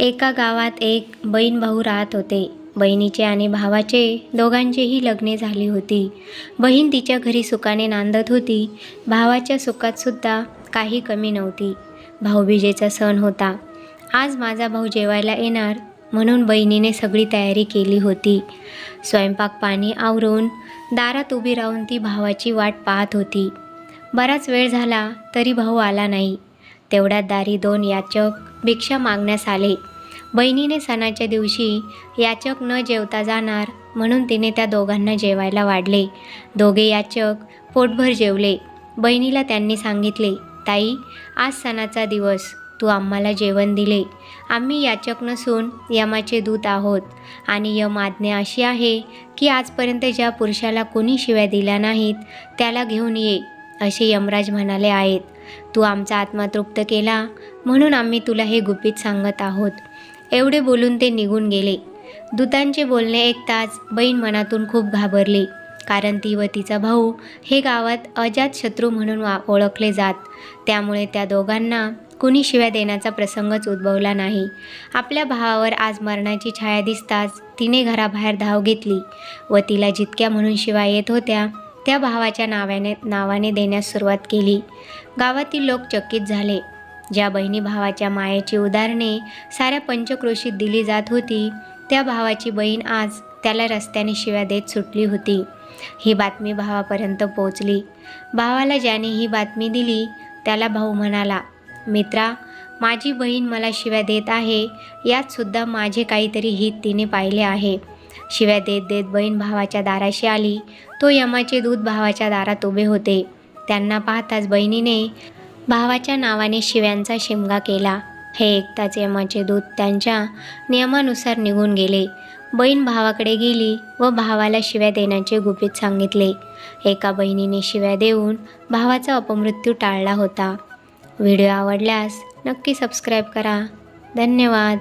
एका गावात एक बहीण भाऊ राहत होते. बहिणीचे आणि भावाचे दोघांचेही लग्ने झाली होती. बहीण तिच्या घरी सुखाने नांदत होती. भावाच्या सुखातसुद्धा काही कमी नव्हती. भाऊबीजेचा सण होता. आज माझा भाऊ जेवायला येणार म्हणून बहिणीने सगळी तयारी केली होती. स्वयंपाक पाणी आवरून दारात उभी राहून ती भावाची वाट पाहत होती. बराच वेळ झाला तरी भाऊ आला नाही. तेवढ्यात दारी दोन याचक भिक्षा मागण्यास आले. बहिणीने सणाच्या दिवशी याचक न जेवता जाणार म्हणून तिने त्या दोघांना जेवायला वाढले. दोघे याचक पोटभर जेवले. बहिणीला त्यांनी सांगितले ताई आज सणाचा दिवस. तू आम्हाला जेवण दिले. आम्ही याचक नसून यमाचे दूत आहोत. आणि यम आज्ञा अशी आहे की आजपर्यंत ज्या पुरुषाला कोणी शिव्या दिल्या नाहीत त्याला घेऊन ये. असे यमराज म्हणाले आहेत तू आमचा आत्मा तृप्त केला म्हणून आम्ही तुला हे गुपित सांगत आहोत. एवढे बोलून ते निघून गेले. दूतांचे बोलणे ऐकताच बहीण मनातून खूप घाबरली कारण ती व तिचा भाऊ हे गावात अजात शत्रू म्हणून वा ओळखले जात. त्यामुळे त्या दोघांना कुणी शिव्या देण्याचा प्रसंगच उद्भवला नाही. आपल्या भावावर आज मरणाची छाया दिसताच तिने घराबाहेर धाव घेतली व तिला जितक्या म्हणून शिवाय येत होत्या त्या भावाच्या नावाने नावाने देण्यास सुरुवात केली. गावातील लोक चकित झाले. ज्या बहिणी भावाच्या मायेची उदाहरणे साऱ्या पंचक्रोशीत दिली जात होती त्या भावाची बहीण आज त्याला रस्त्याने शिव्या देत सुटली होती. ही बातमी भावापर्यंत पोचली भावाला ज्याने ही बातमी दिली त्याला भाऊ म्हणाला मित्रा माझी बहीण मला शिव्या देत आहे यातसुद्धा माझे काहीतरी हित तिने पाहिले आहे. शिव्या देत देत बहीण भावाच्या दाराशी आली. तो यमाचे दूध भावाच्या दारात उभे होते. त्यांना पाहताच बहिणीने भावाच्या नावाने शिव्यांचा शिमगा केला. हे ऐकताच यमाचे दूध त्यांच्या नियमानुसार निघून गेले. बहीण भावाकडे गेली व भावाला शिव्या देण्याचे गुपित सांगितले. एका बहिणीने शिव्या देऊन भावाचा अपमृत्यू टाळला होता. व्हिडिओ आवडल्यास नक्की सबस्क्राईब करा. धन्यवाद.